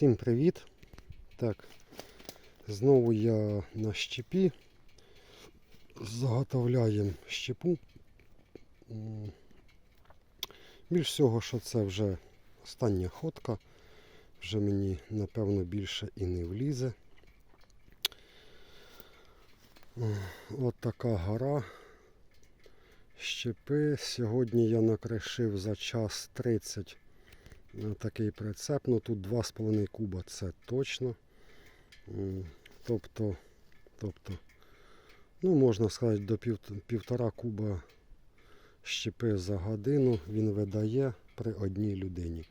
Всім привіт! Так, знову я на щепі. Заготовляємо щепу. Більш всього, що це вже остання ходка. Вже мені, напевно, більше і не влізе. От така гора. Щепи. Сьогодні я накришив за час 30 на такий прицеп. Ну тут 2,5 куба це точно. Тобто, тобто, ну можна сказати, до пів, півтора куба щепи за годину він видає при одній людині.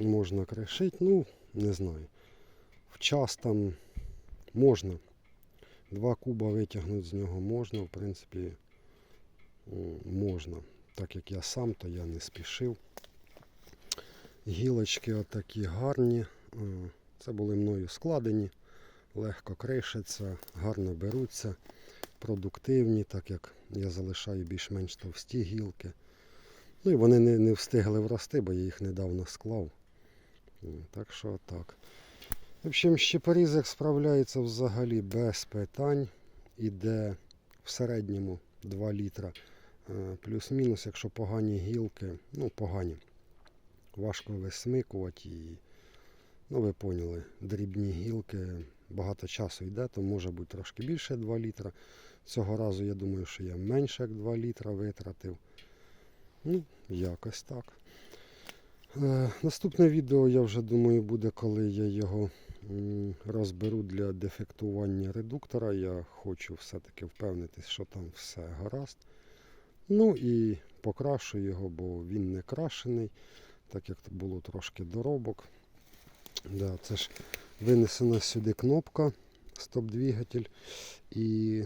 Можна кришити, ну, не знаю. В час там можна. Два куба витягнути з нього можна, в принципі, можна. Так як я сам, то я не спішив. Гілочки отакі гарні. Це були мною складені, легко кришаться, гарно беруться, продуктивні, так як я залишаю більш-менш товсті гілки. Ну і вони не, не встигли врости, бо я їх недавно склав. Так що так. В общем, щепорізик справляється взагалі без питань. Іде в середньому 2 літра. Е, Плюс-мінус, якщо погані гілки, ну погані важко висмикувати і, ну ви поняли, дрібні гілки, багато часу йде, то може бути трошки більше 2 літра. Цього разу я думаю, що я менше як 2 літра витратив. Ну, якось так. Е, наступне відео, я вже думаю, буде, коли я його розберу для дефектування редуктора. Я хочу все-таки впевнитись, що там все гаразд. Ну і покрашу його, бо він не крашений так як було трошки доробок. Да, це ж винесена сюди кнопка стоп-двигатель і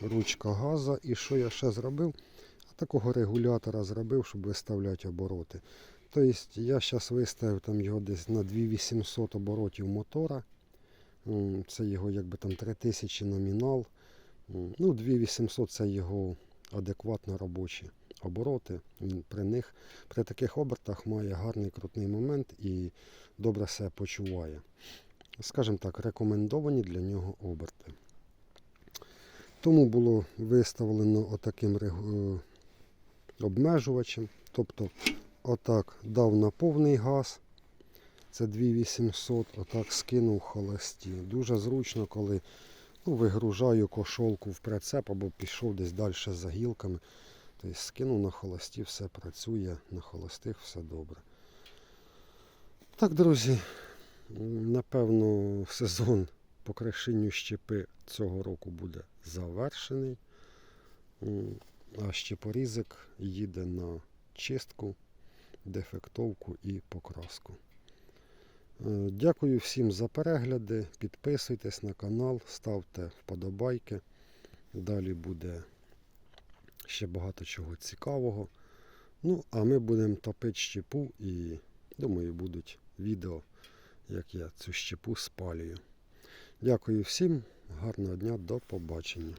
ручка газа. І що я ще зробив? А такого регулятора зробив, щоб виставляти обороти. Тобто я зараз виставив там його десь на 2800 оборотів мотора. Це його якби там 3000 номінал. Ну, 2800 це його адекватно робочі обороти. Він при них при таких обертах має гарний крутний момент і добре себе почуває. Скажімо так, рекомендовані для нього оберти. Тому було виставлено отаким е, обмежувачем. Тобто, отак дав на повний газ. Це 2800, отак скинув холості. Дуже зручно, коли ну, вигружаю кошолку в прицеп або пішов десь далі за гілками. Тобто скинув на холості, все працює, на холостих все добре. Так, друзі, напевно, сезон по крашенню щепи цього року буде завершений. А щепорізик їде на чистку, дефектовку і покраску. Е, Дякую всім за перегляди. Підписуйтесь на канал, ставте вподобайки. Далі буде ще багато чого цікавого. Ну, а ми будемо топити щепу і думаю, будуть відео, як я цю щепу спалюю. Дякую всім, гарного дня, до побачення.